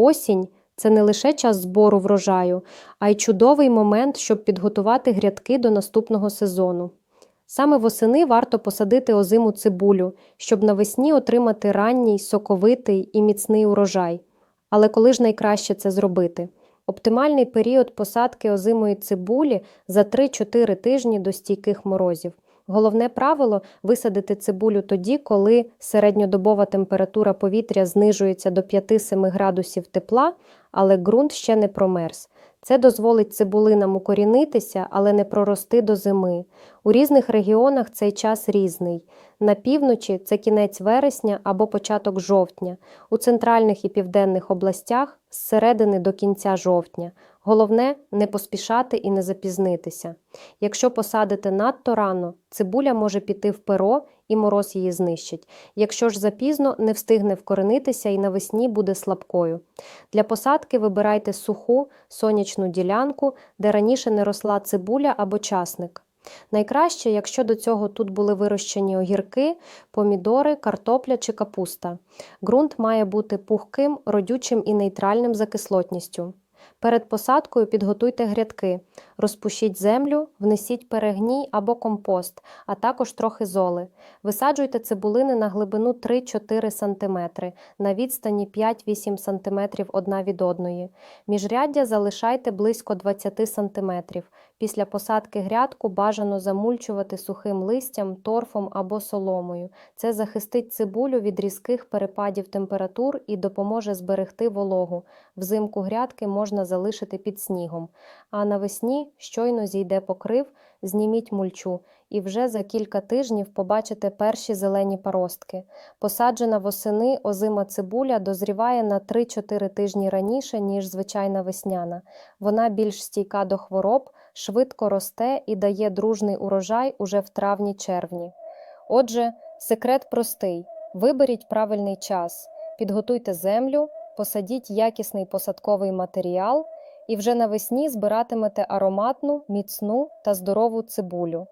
Осінь це не лише час збору врожаю, а й чудовий момент, щоб підготувати грядки до наступного сезону. Саме восени варто посадити озиму цибулю, щоб навесні отримати ранній, соковитий і міцний урожай. Але коли ж найкраще це зробити? Оптимальний період посадки озимої цибулі за 3-4 тижні до стійких морозів. Головне правило висадити цибулю тоді, коли середньодобова температура повітря знижується до 5-7 градусів тепла, але ґрунт ще не промерз. Це дозволить цибулинам укорінитися, але не прорости до зими. У різних регіонах цей час різний. На півночі це кінець вересня або початок жовтня, у центральних і південних областях з середини до кінця жовтня. Головне не поспішати і не запізнитися. Якщо посадите надто рано, цибуля може піти в перо і мороз її знищить. Якщо ж запізно, не встигне вкоренитися і навесні буде слабкою. Для посадки вибирайте суху сонячну ділянку, де раніше не росла цибуля або часник. Найкраще, якщо до цього тут були вирощені огірки, помідори, картопля чи капуста. Ґрунт має бути пухким, родючим і нейтральним за кислотністю. Перед посадкою підготуйте грядки, розпушіть землю, внесіть перегній або компост, а також трохи золи. Висаджуйте цибулини на глибину 3-4 см, на відстані 5-8 см одна від одної. Міжряддя залишайте близько 20 см. Після посадки грядку бажано замульчувати сухим листям, торфом або соломою. Це захистить цибулю від різких перепадів температур і допоможе зберегти вологу. Взимку грядки можна залишити під снігом, а навесні щойно зійде покрив, зніміть мульчу, і вже за кілька тижнів побачите перші зелені паростки. Посаджена восени озима цибуля дозріває на 3-4 тижні раніше, ніж звичайна весняна. Вона більш стійка до хвороб, швидко росте і дає дружний урожай уже в травні-червні. Отже, секрет простий: виберіть правильний час, підготуйте землю, посадіть якісний посадковий матеріал і вже навесні збиратимете ароматну, міцну та здорову цибулю.